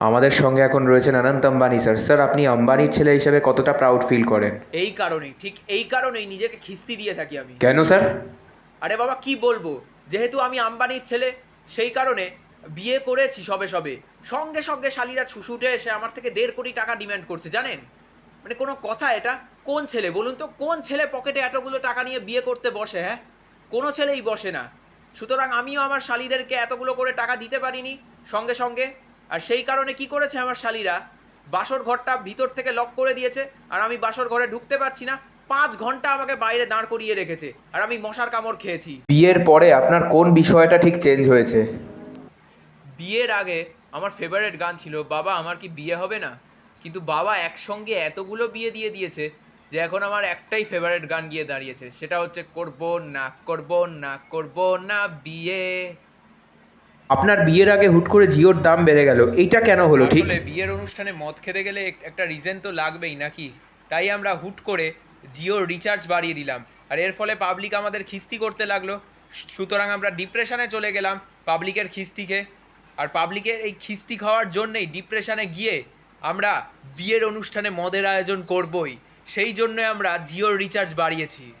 আমাদের সঙ্গে এখন রয়েছেন অনন্ত আম্বানি স্যার। স্যার আপনি আম্বানির ছেলে হিসেবে কতটা প্রাউড ফিল করেন? এই কারণেই ঠিক এই কারণেই নিজেকে খিস্তি দিয়ে থাকি আমি। কেন স্যার? আরে বাবা কি বলব? যেহেতু আমি আম্বানির ছেলে সেই কারণে বিয়ে করেছি সবে সবে। সঙ্গে সঙ্গে শালিরা ছুটে এসে আমার থেকে দেড় কোটি টাকা ডিমান্ড করছে জানেন? মানে কোনো কথা এটা? কোন ছেলে? বলুন তো কোন ছেলে পকেটে এতগুলো টাকা নিয়ে বিয়ে করতে বসে হ্যাঁ? কোনো ছেলেই বসে না। সুতরাং আমিও আমার শালিদেরকে এতগুলো করে টাকা দিতে পারিনি সঙ্গে সঙ্গে আর সেই কারণে কি করেছে আমার শালিরা? বাসর ঘরটা ভিতর থেকে লক করে দিয়েছে আর আমি বাসর ঘরে ঢুকতে পারছি না। পাঁচ ঘণ্টা আমাকে বাইরে দাঁড় করিয়ে রেখেছে আর আমি মশার কামড় খেয়েছি। বিয়ের পরে আপনার কোন বিষয়টা ঠিক চেঞ্জ হয়েছে? বিয়ের আগে আমার ফেভারিট গান ছিল বাবা আমার কি বিয়ে হবে না? কিন্তু বাবা একসঙ্গে এতগুলো বিয়ে দিয়ে দিয়েছে যে এখন আমার একটাই ফেভারিট গান গিয়ে দাঁড়িয়েছে সেটা হচ্ছে করব না করব না করব না বিয়ে। আপনার বিয়ের আগে হুট করে জিওর দাম বেড়ে গেল। এইটা কেন হলো? ঠিক? বিয়ের অনুষ্ঠানে মদ খেতে গেলে একটা রিজন তো লাগবেই নাকি? তাই আমরা হুট করে জিওর রিচার্জ বাড়িয়ে দিলাম। আর এর ফলে পাবলিক আমাদের খিস্তি করতে লাগল। সুতরাং আমরা ডিপ্রেশনে চলে গেলাম পাবলিকের খিস্তিকে। আর পাবলিকের এই খিস্তি খাওয়ার জন্যই ডিপ্রেশনে গিয়ে আমরা বিয়ের অনুষ্ঠানে মদের আয়োজন করবই। সেই জন্য আমরা জিওর রিচার্জ বাড়িয়েছি।